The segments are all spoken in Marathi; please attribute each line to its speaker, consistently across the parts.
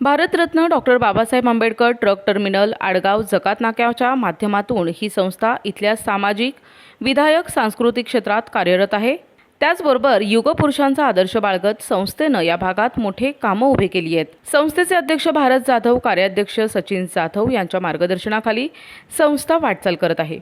Speaker 1: Bharat Ratna doctor Babasaheb Ambedkar truck terminal Adgaon जकात नाक्याच्या माध्यमातून ही संस्था इथल्या सामाजिक विधायक सांस्कृतिक क्षेत्रात कार्यरत आहे. त्याचबरोबर युगपुरुषांचा आदर्श बाळगत संस्थेनं या भागात मोठे कामं उभे केली आहेत. संस्थेचे अध्यक्ष भारत जाधव कार्याध्यक्ष सचिन जाधव यांच्या मार्गदर्शनाखाली संस्था वाटचाल करत आहे.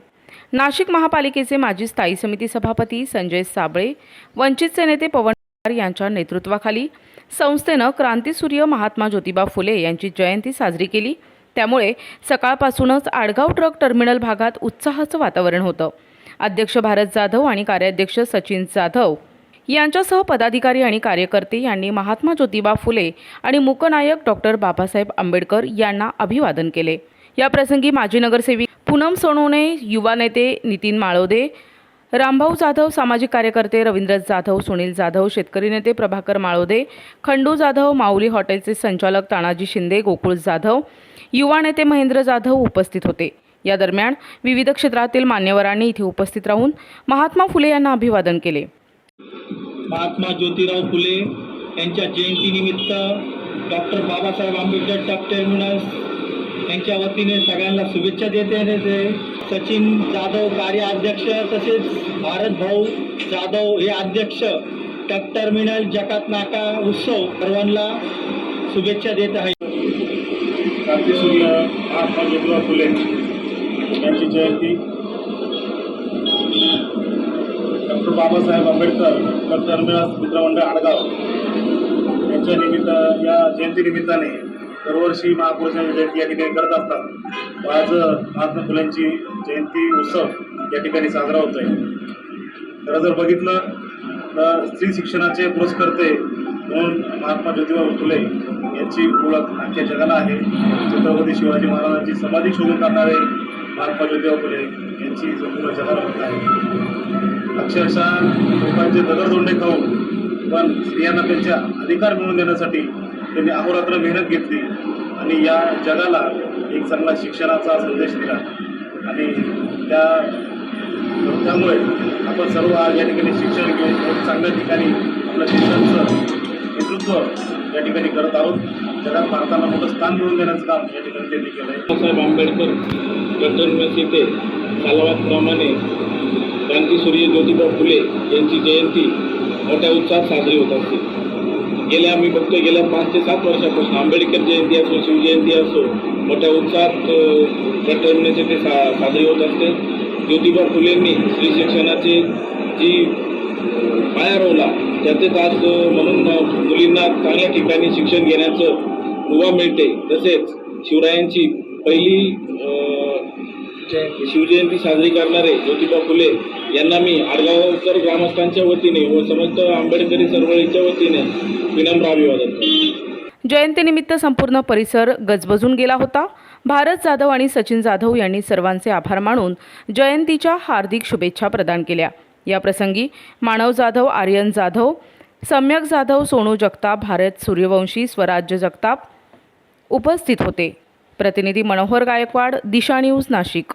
Speaker 1: नाशिक महापालिकेचे माजी स्थायी समिती सभापती संजय साबळे वंचितचे नेते पवन यांच्या नेतृत्वाखाली संस्थेनं क्रांतीसूर्य महात्मा ज्योतिबा फुले यांची जयंती साजरी केली. त्यामुळे सकाळपासूनच आडगाव ट्रक टर्मिनल भागात उत्साहाचं वातावरण होतं. अध्यक्ष भारत जाधव आणि कार्याध्यक्ष सचिन जाधव यांच्यासह पदाधिकारी आणि कार्यकर्ते यांनी महात्मा ज्योतिबा फुले आणि मूकनायक डॉक्टर बाबासाहेब आंबेडकर यांना अभिवादन केले. याप्रसंगी माजी नगरसेविक पूनम सोनवणे युवा नेते नितीन माळोदे रामभाऊ जाधव सामाजिक कार्यकर्ते रवींद्र जाधव सुनील जाधव शेतकरी नेते प्रभाकर माळोदे खंडू जाधव माऊली हॉटेलचे संचालक तानाजी शिंदे गोकुळ जाधव युवा नेते महेंद्र जाधव उपस्थित होते. या दरम्यान विविध क्षेत्रातील मान्यवरांनी इथे उपस्थित राहून महात्मा फुले यांना अभिवादन केले.
Speaker 2: महात्मा ज्योतिराव फुले यांच्या जयंतीनिमित्त डॉक्टर बाबासाहेब आंबेडकर टर्मिनस यांच्या वतीने सगळ्यांना शुभेच्छा देते ते सचिन जाधव कार्याध्यक्ष तसेच भारत भाऊ जाधव हे अध्यक्ष टक टर्मिनल जकात नाका उत्सव सर्वांना शुभेच्छा देत आहे.
Speaker 3: क्रांतीसूर्य महात्मा ज्योतिबा फुले. यांची जयंती. डॉक्टर बाबासाहेब आंबेडकर टक टर्मिनल मित्रमंडळ आडगाव. यांच्या निमित्त या जयंतीनिमित्ताने दरवर्षी महापुरुषांची जयंती या ठिकाणी करत असतात. आज महात्मा फुलेंची जयंती उत्सव या ठिकाणी साजरा होतो आहे खरं जर बघितलं तर स्त्री शिक्षणाचे पुरस्कर्ते म्हणून महात्मा ज्योतिबा फुले यांची ओळख अख्ख्या जगाला आहे. छत्रपती शिवाजी महाराजांची समाधी शोधून काढणारे महात्मा ज्योतिबा फुले यांची संपूर्ण जगाला होत आहे. अक्षरशः लोकांचे दगडधोंडे खाऊन पण स्त्रियांना त्यांच्या अधिकार मिळवून देण्यासाठी त्यांनी अहोरात्र मेहनत घेतली आणि या जगाला एक चांगला शिक्षणाचा संदेश दिला. आणि त्या त्यामुळे आपण सर्व आज या ठिकाणी शिक्षण घेऊन चांगल्या ठिकाणी आपल्या देशाचं नेतृत्व या ठिकाणी करत आहोत. जगात भारताला मोठं स्थान मिळवून देण्याचं काम या ठिकाणी त्यांनी केलं आहे
Speaker 4: बाबासाहेब आंबेडकर डॉक्टर येथे क्रांती सूर्य ज्योतिबा फुले यांची जयंती मोठ्या उत्साहात साजरी होत असते. गेल्या आम्ही बघतोय गेल्या पाच ते सात वर्षापासून आंबेडकर जयंती असो शिवजयंती असो मोठ्या उत्साहात त्या टर्मिनेस ते सा साजरी होत असते. ज्योतिबा फुलेंनी स्त्री शिक्षणाची जी पाया रोवला त्याचेच आज म्हणून मुलींना चांगल्या ठिकाणी शिक्षण घेण्याचं मुभा मिळते. तसेच शिवरायांची पहिली शिवजयंती साजरी करणारे ज्योतिबा फुले यांना मी आडगावकर ग्रामस्थांच्या वतीने व समस्त आंबेडकरी चळवळीच्या वतीने विनम्र अभिवादन करतो.
Speaker 1: जयंतीनिमित्त संपूर्ण परिसर गजबजून गेला होता. भारत जाधव आणि सचिन जाधव यांनी सर्वांचे आभार मानून जयंतीच्या हार्दिक शुभेच्छा प्रदान केल्या. या प्रसंगी मानव जाधव आर्यन जाधव सम्यक जाधव सोनू जगताप भारत सूर्यवंशी स्वराज्य जगताप उपस्थित होते. प्रतिनिधी मनोहर गायकवाड दिशा न्यूज नाशिक.